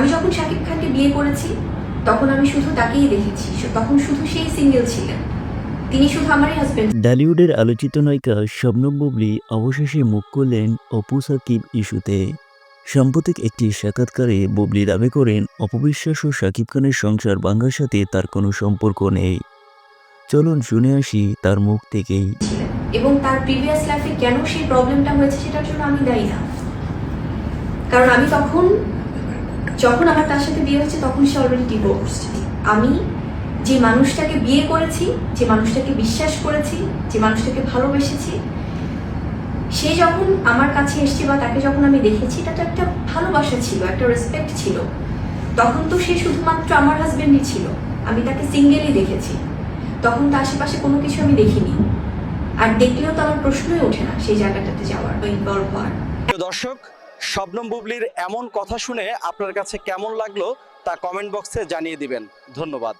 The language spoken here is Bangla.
আমি যখন শাকিব খানকে বিয়ে করেছি তখন আমি শুধু তাকেই দেখেছি। তখন শুধু সেই সিঙ্গেল ছিলেন। তিনি শুধু আমারই হাজবেন্ড ডালিউডের আলোচিত নায়িকা শবনম বুবলি অবশেষে মুখ করলেন অপু সাকিব ইস্যুতে। সাম্প্রতিক একটি সাক্ষাৎকারে বুবলি দাবি করেন অপবিশ্বাস ও শাকিব খানের সংসার ভাঙ্গার সাথে তার কোনো সম্পর্ক নেই। চলুন শুনে আসি তার মুখ থেকেই। এবং তার প্রিভিয়াস লাইফে কেন সেই প্রবলেমটা হয়েছে সেটার জন্য আমি দায়ী না। কারণ আমি তখন যখন আমার তার সাথে বিয়ে হয়েছে, তখন সে অলরেডি ডিভোর্স আমি যে মানুষটাকে বিয়ে করেছি, যে মানুষটাকে বিশ্বাস করেছি, যে মানুষটাকে ভালোবেসেছি, সে যখন আমার কাছে এসছে বা তাকে যখন আমি দেখেছি, এটা তো একটা ভালোবাসা ছিল, একটা রেসপেক্ট ছিল। তখন তো সে শুধুমাত্র আমার হাজবেন্ডই ছিল। আমি তাকে সিঙ্গেলই দেখেছি। তখন তার আশেপাশে কোনো কিছু আমি দেখিনি। আর দেখলেও তো আমার প্রশ্নই ওঠে না সেই জায়গাটাতে যাওয়ার বা ইনভলভ হওয়ার। দর্শক শবনম বুবলির এমন কথা শুনে আপনার কাছে কেমন লাগল তা কমেন্ট বক্সে জানিয়ে দিবেন। ধন্যবাদ।